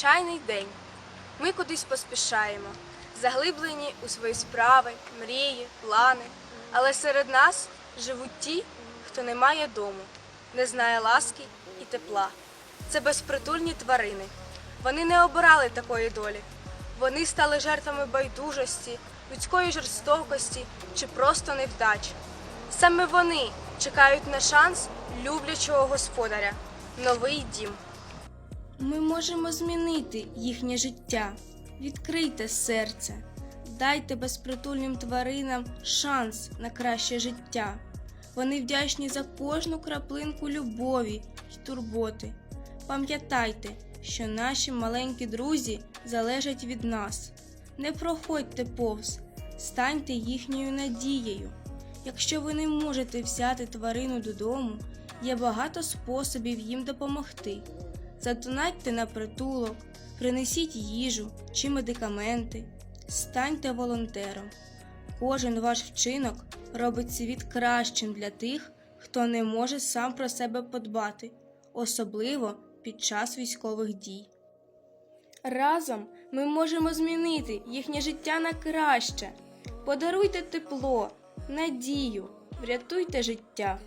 звичайний день. Ми кудись поспішаємо, заглиблені у свої справи, мрії, плани. Але серед нас живуть ті, хто не має дому, не знає ласки і тепла. Це безпритульні тварини. Вони не обирали такої долі. Вони стали жертвами байдужості, людської жорстокості чи просто невдач. Саме вони чекають на шанс люблячого господаря, новий дім. Ми можемо змінити їхнє життя. Відкрийте серце, дайте безпритульним тваринам шанс на краще життя. Вони вдячні за кожну краплинку любові й турботи. Пам'ятайте, що наші маленькі друзі залежать від нас. Не проходьте повз, станьте їхньою надією. Якщо ви не можете взяти тварину додому, є багато способів їм допомогти. Задонатьте на притулок, принесіть їжу чи медикаменти, станьте волонтером. Кожен ваш вчинок робить світ кращим для тих, хто не може сам про себе подбати, особливо під час військових дій. Разом ми можемо змінити їхнє життя на краще. Подаруйте тепло, надію, врятуйте життя.